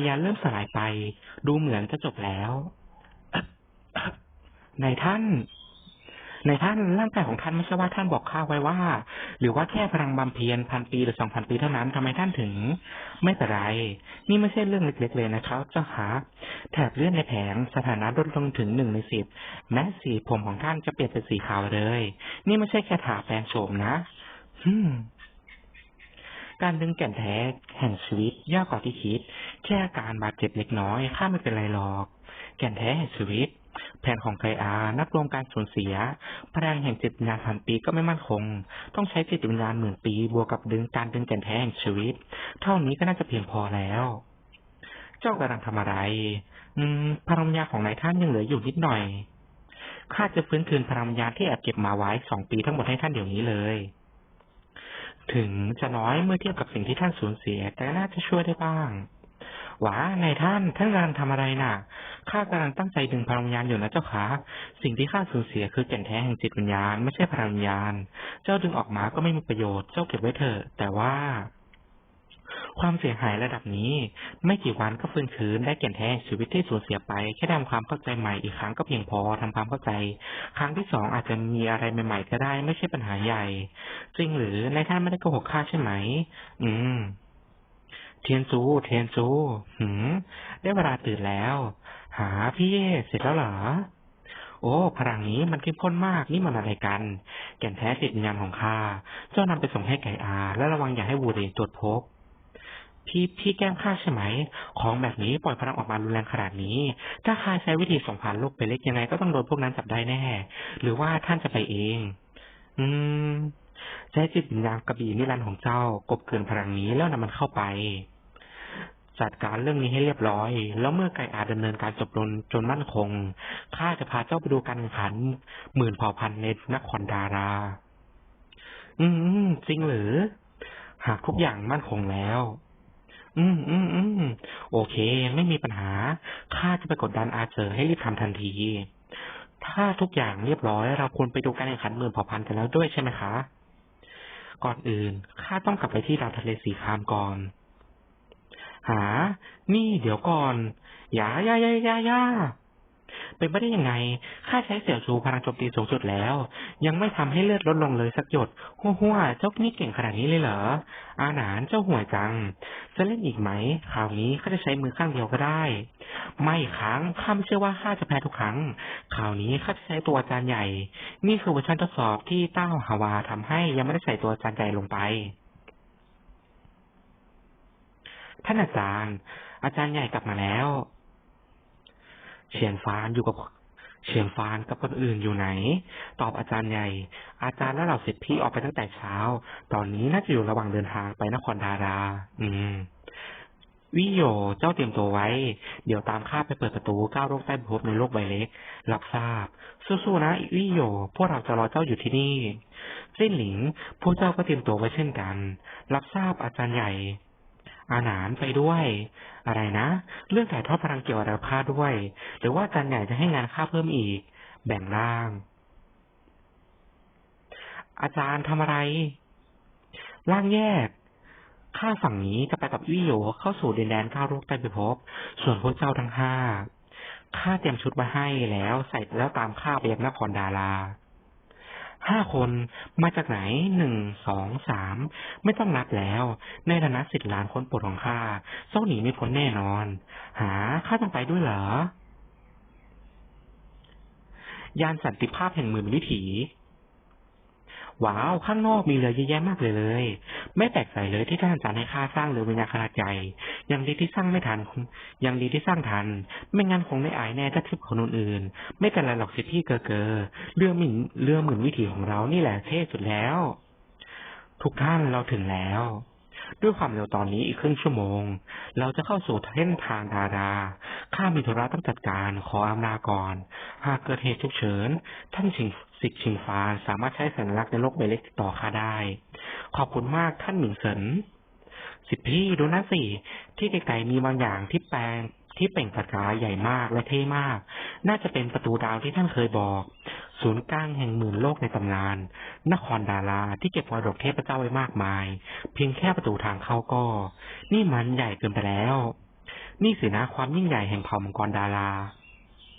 วิญญาเริ่มสลายไป ดูเหมือนจะจบแล้วในท่านในท่านร่างกายของท่านไม่ใช่ว่าท่านบอกข้าไว้ว่า หรือว่าแค่พลังบำเพ็ญพันปีหรือสองพันปีเท่านั้นทำไมท่านถึง ไม่เป็นไร นี่ไม่ใช่เรื่องเล็กๆเลยนะครับเจ้าค่ะแถบเลือดในแผงสถานะลดลงถึงหนึ่งในสิบแม้สีผมของท่านจะเปลี่ยนเป็นสีขาวเลย นี่ไม่ใช่แค่ถาแปลงโฉมนะการดึงแก่นแท้แห่งชีวิตยากกว่าที่คิด แค่อาการบาดเจ็บเล็กน้อยข้าไม่เป็นไรหรอก แก่นแท้แห่งชีวิต แผนของไกอานับรวมการสูญเสียพลังแห่งจิตวิญญาณพันปีก็ไม่มั่นคง ต้องใช้จิตวิญญาณหมื่นปีบวกกับดึงการดึงแก่นแท้แห่งชีวิต เท่านี้ก็น่าจะเพียงพอแล้ว เจ้ากำลังทำอะไร อืมพลังวิญญาของนายท่านยังเหลืออยู่นิดหน่อยข้าจะฟื้นคืนพลังวิญญาที่แอบเก็บมาไว้สองปีทั้งหมดให้ท่านเดี๋ยวนี้เลย ถึงจะน้อยเมื่อเทียบกับสิ่งที่ท่านสูญเสีย แต่น่าจะช่วยได้บ้าง วานายท่าน ท่านกำลังทำอะไรน่ะ ข้ากำลังตั้งใจดึงพลังวิญญาณอยู่นะเจ้าค่ะ สิ่งที่ข้าสูญเสียคือแก่นแท้แห่งจิตวิญญาณ ไม่ใช่พลังวิญญาณ เจ้าดึงออกมาก็ไม่มีประโยชน์ เจ้าเก็บไว้เถอะ แต่ว่าความเสียหายระดับนี้ ไม่กี่วันก็ฟื้นคืนได้แก่นแท้ชีวิตที่สูญเสียไป แค่ทำความเข้าใจใหม่อีกครั้งก็เพียงพอทำความเข้าใจ ครั้งที่สองอาจจะมีอะไรใหม่ๆก็ได้ ไม่ใช่ปัญหาใหญ่ จริงหรือในท่านไม่ได้โกหกข้าใช่ไหม อืม เทียนซู เทียนซู หืม ได้เวลาตื่นแล้ว หาพี่เย่เสร็จแล้วเหรอ โอ้ พลังนี้มันเข้มข้นมาก นี่มันอะไรกัน แก่นแท้จิตวิญญาณของข้า เจ้านำไปส่งให้ไก่อา และระวังอย่าให้วูเรตรวจพบ พี่พี่แกล้งข้าใช่ไหม ของแบบนี้ปล่อยพลังออกมารุนแรงขนาดนี้ ถ้าข้าใช้วิธีส่งผ่านโลกไปเล็กยังไงก็ต้องโดนพวกนั้นจับได้แน่ หรือว่าท่านจะไปเอง อืมใช้จิตวิญญาณกระบี่นิรันดร์ของเจ้ากบเกินพลังนี้แล้วนำมันเข้าไป จัดการเรื่องนี้ให้เรียบร้อย แล้วเมื่อไก่อาดำเนินการจบลงจนมั่นคง ข้าจะพาเจ้าไปดูการแข่งขันหมื่นเผ่าพันธุ์ในนครดารา อืมจริงหรือ หากทุกอย่างมั่นคงแล้ว อืมอืมอืมโอเค ไม่มีปัญหา ข้าจะไปกดดันอาเจอให้รีบทำทันที ถ้าทุกอย่างเรียบร้อย เราควรไปดูการแข่งขันหมื่นเผ่าพันธุ์กันแล้วด้วยใช่ไหมคะ ก่อนอื่นข้าต้องกลับไปที่ดาวทะเลสีครามก่อน หา นี่เดี๋ยวก่อนอย่าอย่าอย่าอย่าอย่าเป็นไปได้ยังไง ข้าใช้เสี่ยวชูพลังโจมตีสูงสุดแล้ว ยังไม่ทำให้เลือดลดลงเลยสักหยด หัวหัวเจ้านี่เก่งขนาดนี้เลยเหรอ อาหนานเจ้าห่วยจัง จะเล่นอีกไหม คราวนี้ข้าจะใช้มือข้างเดียวก็ได้ ไม่ครั้งข้าไม่เชื่อว่าข้าจะแพ้ทุกครั้ง คราวนี้ข้าจะใช้ตัวอาจารย์ใหญ่ นี่คือเวอร์ชันทดสอบที่ต้าฮาวาทำให้ยังไม่ได้ใส่ตัวอาจารย์ใหญ่ลงไป ท่านอาจารย์ อาจารย์ใหญ่กลับมาแล้วเฉียนฟานอยู่กับเฉียนฟานกับคนอื่นอยู่ไหน ตอบอาจารย์ใหญ่ อาจารย์และเหล่าศิษย์พี่ออกไปตั้งแต่เช้า ตอนนี้น่าจะอยู่ระหว่างเดินทางไปนครดารา อืม วิโยเจ้าเตรียมตัวไว้ เดี๋ยวตามข้าไปเปิดประตูก้าวโลกใต้ภพในโลกใบเล็ก รับทราบ สู้ๆนะวิโยพวกเราจะรอเจ้าอยู่ที่นี่จิ้นหลิงพวกเจ้าก็เตรียมตัวไว้เช่นกัน รับทราบอาจารย์ใหญ่ อาหนานไปด้วย อะไรนะ เรื่องถ่ายทอดพลังเกี่ยวอะไรกับข้าด้วย หรือว่าอาจารย์ใหญ่จะให้งานข้าเพิ่มอีก แบ่งร่าง อาจารย์ทำอะไรร่างแยกข้าฝั่งนี้จะไปกับวิโยเข้าสู่ดินแดนก้าวโลกใต้พิภพส่วนพวกเจ้าทั้งห้าข้าเตรียมชุดมาให้แล้วใส่แล้วตามข้าไปยังนครดารา ห้าคนมาจากไหนหนึ่งสองสามไม่ต้องนับแล้ว ในฐานะสิทธิ์ล้านคนโปรดของข้าเจ้าหนีไม่พ้นแน่นอน หาข้าต้องไปด้วยเหรอยานสันติภาพแห่งหมื่นวิถี ว้าวข้างนอกมีเรือเยอะแยะมากเลยเลย ไม่แปลกใจเลยที่ท่านอาจารย์ให้ข้าสร้างเรือวิญญาณขนาดใหญ่ยังดีที่สร้างไม่ทันยังดีที่สร้างทัน ไม่งั้นคงได้อายแน่ถ้าเทียบกับคนอื่นๆไม่เป็นไรหรอกสิที่เกอเกอเรือหมิ่นเรือหมื่นวิถีของเรานี่แหละเท่สุดแล้ว ทุกท่านเราถึงแล้ว ด้วยความเร็วตอนนี้อีกครึ่งชั่วโมง เราจะเข้าสู่เส้นทางดาราข้ามีธุระต้องจัดการขออำลาก่อน หากเกิดเหตุฉุกเฉิน ท่านชิงสิกชิงฟานสามารถใช้สัญลักษณ์ในโลกใบเล็กติดต่อข้าได้ ขอบคุณมากท่านหมิงเซินสิทธิพี่ดูนั่นสิที่ไกลๆมีบางอย่างที่แปลงที่เปล่งประกายใหญ่มากและเท่มาก น่าจะเป็นประตูดาวที่ท่านเคยบอก ศูนย์กลางแห่งหมื่นโลกในตำนาน นครดาราที่เก็บมรดกเทพเจ้าไว้มากมาย เพียงแค่ประตูทางเข้าก็ นี่มันใหญ่เกินไปแล้ว นี่สินะความยิ่งใหญ่แห่งเผ่ามังกรดารา